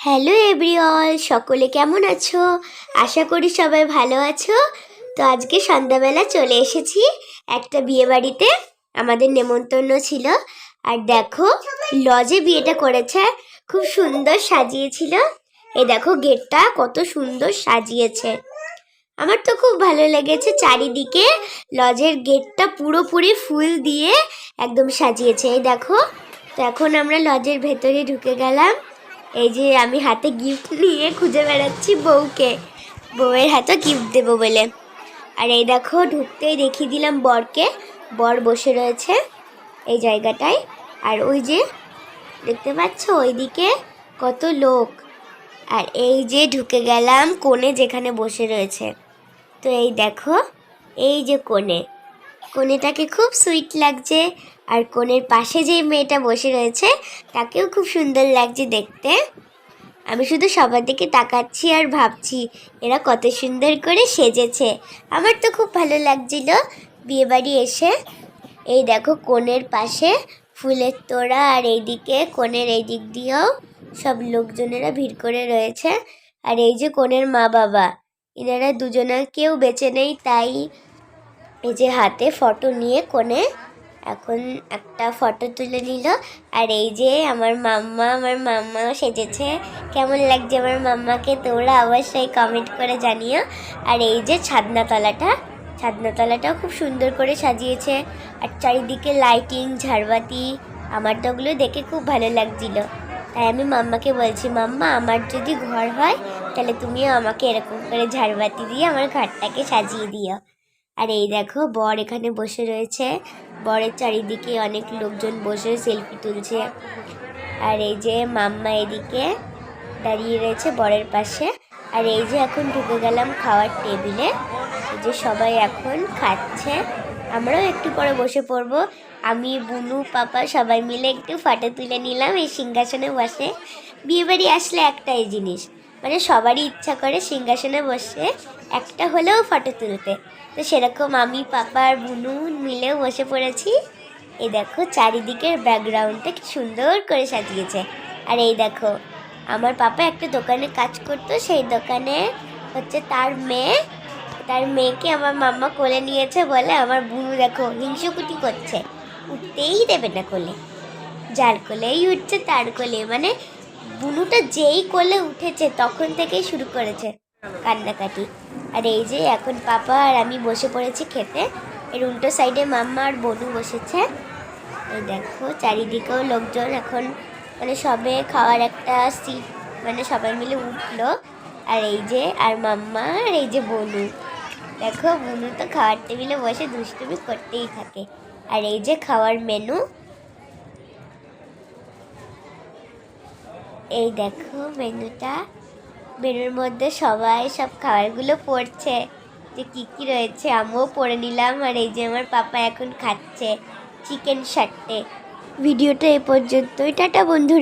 Hello এভরিঅল, সকলে কেমন আছো? আশা করি সবাই ভালো আছো। তো আজকে সন্ধ্যাবেলা চলে এসেছি একটা বিয়ে বাড়িতে আমাদের নেমন্তন্ন ছিল। আর দেখো, লজে বিয়েটা করেছে খুব সুন্দর সাজিয়েছিল। এ দেখো, গেটটা কত সুন্দর সাজিয়েছে। আমার তো খুব ভালো লেগেছে চারিদিকে, লজের গেটটা পুরোপুরি ফুল দিয়ে একদম সাজিয়েছে। এই দেখো, তো এখন আমরা লজের ভেতরে ঢুকে গেলাম। এই যে আমি হাতে গিফট নিয়ে খুঁজে বেড়াচ্ছি বউকে। বউয়ের হাতে গিফট দেবো বলে। আর এই দেখো, ঢুকতেই দেখিয়ে দিলাম বরকে। বর বসে রয়েছে এই জায়গাটায়। আর ওই যে, দেখতে পাচ্ছ, ওইদিকে কত লোক। আর এই যে ঢুকে গেলাম কোণে যেখানে বসে রয়েছে। তো এই দেখো, এই যে কোণে। কোণেটাকে খুব সুইট লাগছে। আর কনের পাশে যে মেয়েটা বসে রয়েছে, তাকেও খুব সুন্দর লাগছে দেখতে। আমি শুধু সবার দিকে তাকাচ্ছি আর ভাবছি, এরা কত সুন্দর করে সেজেছে। আমার তো খুব ভালো লাগছিল বিয়েবাড়ি এসে। এই দেখো কনের পাশে ফুলের তোড়া আর এইদিকে কনের এই দিক দিয়েও সব লোকজনেরা ভিড় করে রয়েছে। আর এই যে কোণের মা বাবা এনারা দুজনা কেউ বেঁচে নেই, তাই যে হাতে ফটো নিয়ে কোণে এখন একটা ফটো তুলে নিল। আর এই যে আমার মাম্মা আমার মাম্মা সেজেছে। কেমন লাগছে আমার মাম্মাকে তোমরা অবশ্যই কমেন্ট করে জানিও। আর এই যে ছাদনাতলাটা, ছাদনাতলাটাও খুব সুন্দর করে সাজিয়েছে। আর চারিদিকে লাইটিং ঝাড়বাতি, আমার তো ওগুলো দেখে খুব ভালো লাগছিল। তাই আমি মাম্মাকে বলছি, মাম্মা, আমার যদি ঘর হয়, তাহলে তুমিও আমাকে এরকম করে ঝাড়বাতি দিয়ে আমার ঘরটাকে সাজিয়ে দিও। আর এই দেখো, বর এখানে বসে রয়েছে। বরের চারিদিকে অনেক লোকজন বসে সেলফি তুলছে। আর এই যে মাম্মা এদিকে দাঁড়িয়ে রয়েছে বরের পাশে। আর এই যে এখন ঢুকে গেলাম খাওয়ার টেবিলে। যে সবাই এখন খাচ্ছে। আমরাও একটু পরে বসে পড়ব। আমি, বুনু, পাপা সবাই মিলে একটু ফটো তুলে নিলাম এই সিংহাসনে বসে। বিয়েবাড়ি আসলে একটাই জিনিস মানে সবারই ইচ্ছা করে সিংহাসনে বসে একটা হলেও ফটো তুলতে। তো সেরকম আমি, পাপা আর বুনু মিলেও বসে পড়েছি। এই দেখো, চারিদিকের ব্যাকগ্রাউন্ডটা কি সুন্দর করে সাজিয়েছে। আর এই দেখো, আমার পাপা একটা দোকানে কাজ করতো, সেই দোকানে হচ্ছে তার মেয়ে। তার মেয়েকে আমার মাম্মা কোলে নিয়েছে বলে আমার বুনু দেখো হিংসুকুটি করছে। উঠতেই দেবে না কোলে। যার কোলেই উঠছে, তার কোলে। মানে বুনুটা যেই কোলে উঠেছে, তখন থেকেই শুরু করেছে কান্নাকাটি। আর এই যে এখন পাপা আর আমি বসে পড়েছি খেতে। এর উল্টো সাইডে মাম্মা আর বনু বসেছে। এই দেখো, চারিদিকেও লোকজন এখন মানে সবে খাওয়ার একটা সিট মানে সবাই মিলে উঠল। আর এই যে, আর মাম্মা আর এই যে বনু। দেখো, বনু তো খাওয়ার টেবিলে বসে দুষ্টুমি করতেই থাকে। আর এই যে খাওয়ার মেনু এই দেখো মেনুটা মেনুর মধ্যে সবাই সব খাবারগুলো পড়ছে। যে কী কী রয়েছে, আমিও পড়ে নিলাম। আর এই যে আমার পাপা এখন খাচ্ছে চিকেন শার্টে ভিডিওটা এ পর্যন্তই। টাটা বন্ধুরা।